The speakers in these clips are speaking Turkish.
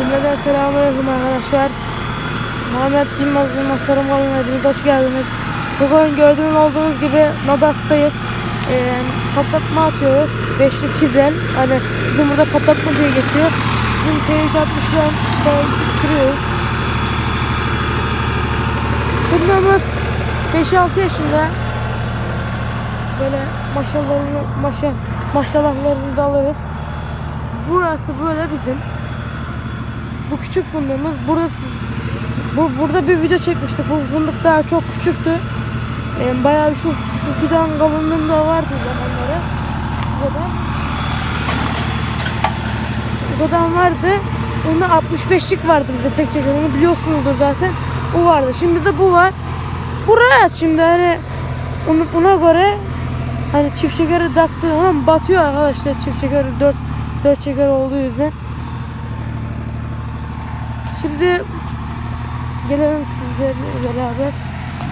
Cümleden selamünaleyküm arkadaşlar. Muhammed Yılmaz Yılmaz Tarım Kalınacı'nız hoş geldiniz. Bugün gördüğünüz olduğunuz gibi Nadas'tayız. Ee, patlatma atıyoruz. Beşli çizel. Hani bizim burada patlatma diye geçiyor. Bizim T360'dan kırıyoruz. Fırınımız 5-6 yaşında. Böyle maşalarını, maşa, maşalahlarını da alırız. Burası böyle bizim. Bu küçük fındığımız. Burası bu burada bir video çekmiştik. Bu fındık daha çok küçüktü. Ee, bayağı şu, şu fidan kalınlığında vardı zamanları. Şurada. Şuradan vardı. Onda 65'lik vardı bize tek çeker. Onu biliyorsunuzdur zaten. O vardı. Şimdi de bu var. Buraya at şimdi hani onu, buna göre hani çift şekeri taktığı zaman batıyor arkadaşlar çift şekeri 4 4 şeker olduğu yüzden. Şimdi gelelim sizlerle beraber.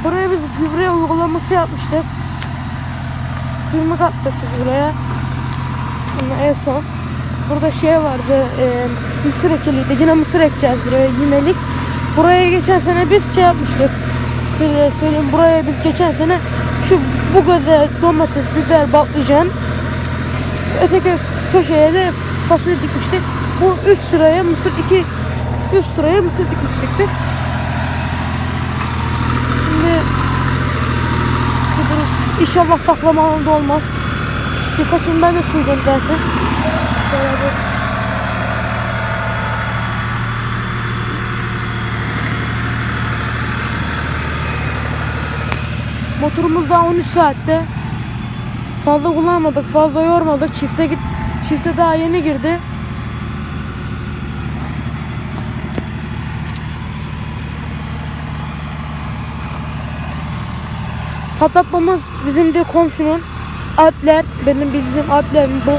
Buraya biz gübre uygulaması yapmıştık. Tırmık attık biz buraya. Şimdi en son. Burada şey vardı, e, mısır ekiliydi. Yine mısır ekeceğiz buraya yemelik. Buraya geçen sene biz şey yapmıştık. Şöyle söyleyeyim, buraya biz geçen sene şu bu göze domates, biber, patlıcan öteki köşeye de fasulye dikmiştik. Bu üst sıraya mısır iki üst sıraya mısır dikmiştik biz. Şimdi bu durum inşallah saklama alanında olmaz. Birkaçını ben de koyacağım zaten. Beraber. Motorumuz daha 13 saatte. Fazla kullanmadık, fazla yormadık. Çifte git, çifte daha yeni girdi. Patlatmamız bizim de komşunun Alpler, benim bildiğim Alpler bu.